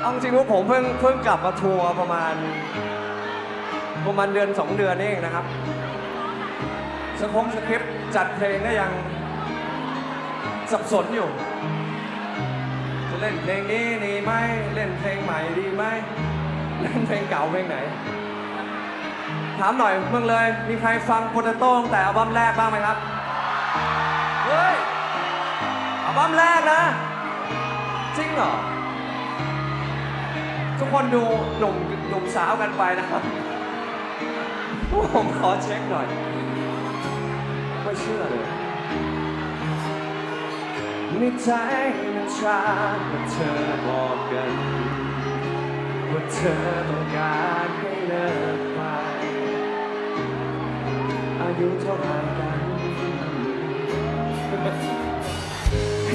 เอาจริงๆว่าผมเพิ่งเพิ่งกลับมาทัวร์ประมาณ ประมาณเดือนสองเดือนนี่เองนะครับสคงสคริปต์จัดเพลงก็ยังสับสนอยู่ จะเล่นเพลงนี้ดีไหมเล่นเพลงใหม่ดีไหมเล่นเพลงเก่าเพลงไหน ถามหน่อยเมืองเลย มีใครฟังโปเตโต้ตั้งแต่อัลบั้มแรกบ้างไหมครับ เฮ้ย บั้มแรกนะ จริงเหรอ ทุกคนดูหนุ่มหนุ่มสาวกันไปนะครับผมขอเช็คหน่อย ไม่เชื่อเลยในใจมันชาเมื่อเธอบอกกัน ว่าเธอต้องการ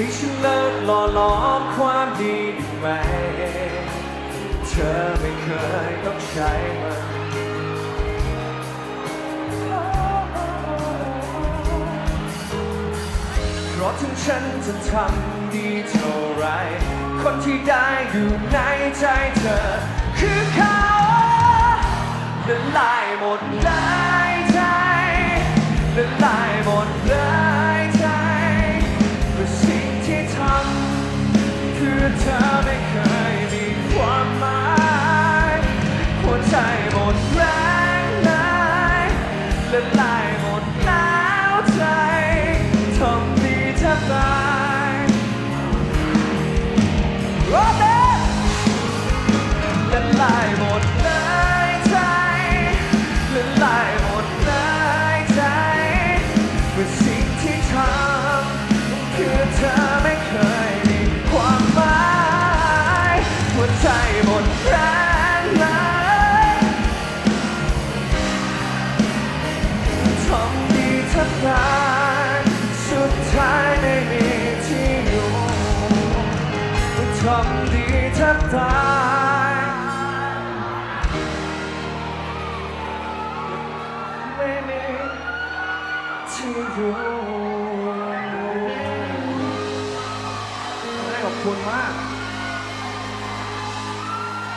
ให้ฉันเลิกหล่อหลอมความดีได้ไหม เธอไม่เคยต้องใช้มันเพราะถึงฉันจะทำดีเท่าไร คนที่ได้อยู่ในใจเธอ คือเขาละลายหมดได้ใจละลายหมดได้ใคือเธอไม่เคยมีความหมายหัวใจหมดแรงเลยละลายหมดแล้วใจทำดีแทบตายรอบนี้ละลายหมดเลยใจ ทำดีแทบตายสุดท้ายไม่มีที่อยู่ทำดีแทบตายไม่มีที่อยู่ขอบคุณมาก